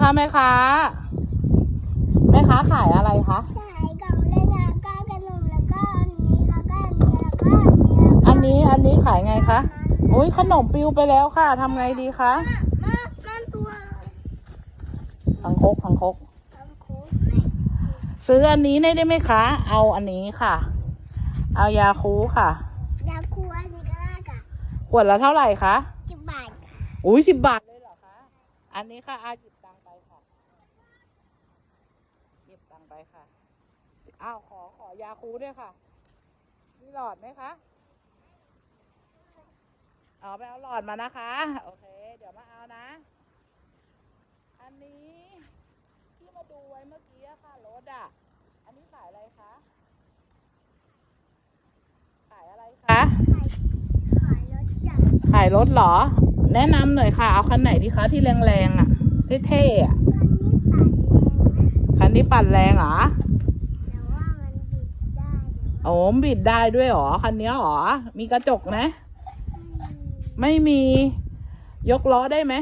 ค่ะแม่ค้าแม่ค้าขายอะไรคะ ขายกล่องเล่นแล้วก็ขนมแล้วก็อันนี้แล้วก็อันนี้แล้วก็อันนี้แล้วก็อันนี้อันนี้ขายไงคะอุ้ยขนมปิวไปแล้วค่ะทำไงดีคะมามันตัวทังคก ทังคกทำโค้ดเนี่ยซื้ออันนี้ได้ไหมคะ เอาอันนี้ค่ะ เอายาคูค่ะยาคูอันนี้ก็ได้ค่ะขวดละเท่าไหร่คะสิบบาท อุ้ยสิบบาทเลยเหรอคะ อันนี้ค่ะอาหยิบตังค์ไปค่ะ หยิ บตังค์ไปค่ะ อ้าวขอขอยาคูด้วยค่ะ มีหลอดไหมคะเอาไปเอาหลอดมานะคะ โอเค เดี๋ยวมาเอานะ อันนี้ที่มาดูไว้เมื่อกี้อะค่ะรถอะ อันนี้ขายอะไรคะ ขายอะไรคะขายขายรถจักรขายรถเหรอ แนะนำหน่อยค่ะ เอาคันไหนดีคะที่แรงๆอะ เท่ๆอะ คันนี้ปั่นแรงนะคันนี้ปั่นแรงเหรอแต่ว่ามันบิดได้เดี๋ยวโอ้บิดได้ด้วยเหรอคันนี้เหรอ มีกระจกนะอืมไม่มี ยกล้อได้ไหม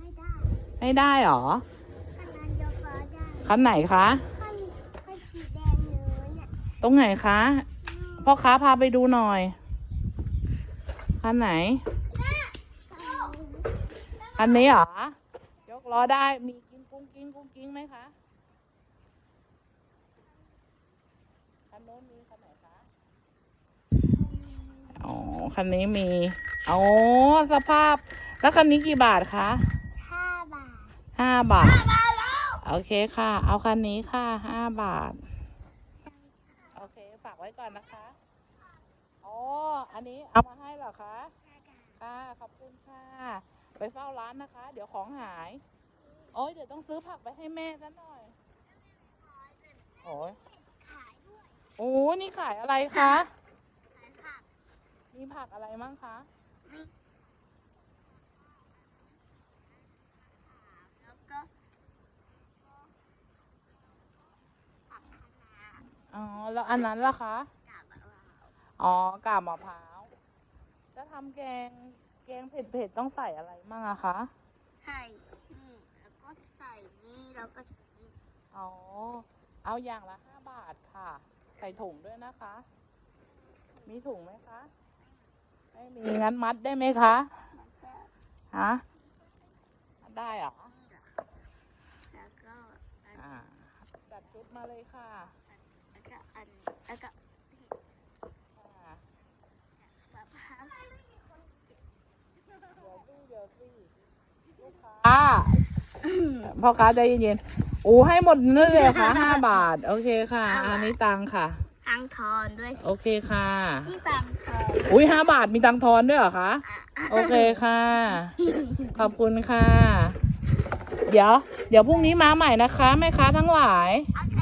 ไม่ได้ ไม่ได้เหรอคันนั้นยกล้อได้คันไหนคะคันคันสีแดงเลยเนี่ยตรงไหนคะอืมพ่อค้าพาไปดูหน่อยคันไหนคันนี้เหรอยกล้อได้มี กิ้งกุ้งกิ้งกุ้งกิ้งไหมคะคันโน้นมีคันไหนคะอ๋อคันนี้มีอ๋อสภาพ แล้วคันนี้กี่บาทคะห้าบาทห้าบาทโอเคค่ะ เอาคันนี้ค่ะห้าบาท โอเค ฝากไว้ก่อนนะคะอ๋ออันนี้เอามาให้เหรอคะค่ะขอบคุณค่ะ ไปเฝ้าร้านนะคะ เดี๋ยวของหายโอ้ยเดี๋ยวต้องซื้อผักไปให้แม่ซะหน่อย โอ้ยขายด้วยโอ้นี่ขายอะไรคะ ขายผักมีผักอะไรมั่งคะแล้วก็ผักคะน้าอ๋อ แล้วอันนั้นล่ะคะ กับมะพร้าวอ๋อกาบมะพร้าว จะทำแกง แกงเผ็ดๆ ต้องใส่อะไรมั่งอะคะใส่นี่แล้วก็ใส่ นี่แล้วก็ใส่นี่อ๋อ เอาอย่างละห้าบาทค่ะ ใส่ถุงด้วยนะคะ มีถุงไหมคะ ไม่มี งั้นมัดได้ไหมคะแล้วก็ฮะมัดได้เหรอนี่เหรอแล้วก็อันอ่าจัดชุดมาเลยค่ะแล้วก็อันแล้วก็ค่ะมะพร้าวเดี๋ยวสิเดี๋ยวสิลูกค้า พ่อค้าใจเย็นๆอู้ให้หมดนั่นเลยค่ะห้าบาท โอเคค่ะ อันนี้ตังค่ะทางทอนด้วยโอเคค่ะ ที่ตังทอนอุ้ยห้าบาทมีตังทอนด้วยเหรอคะอะอะโอเคค่ะ ขอบคุณค่ะ เดี๋ยว เดี๋ยวพรุ่งนี้มาใหม่นะคะแม่ค้าทั้งหลาย โอเค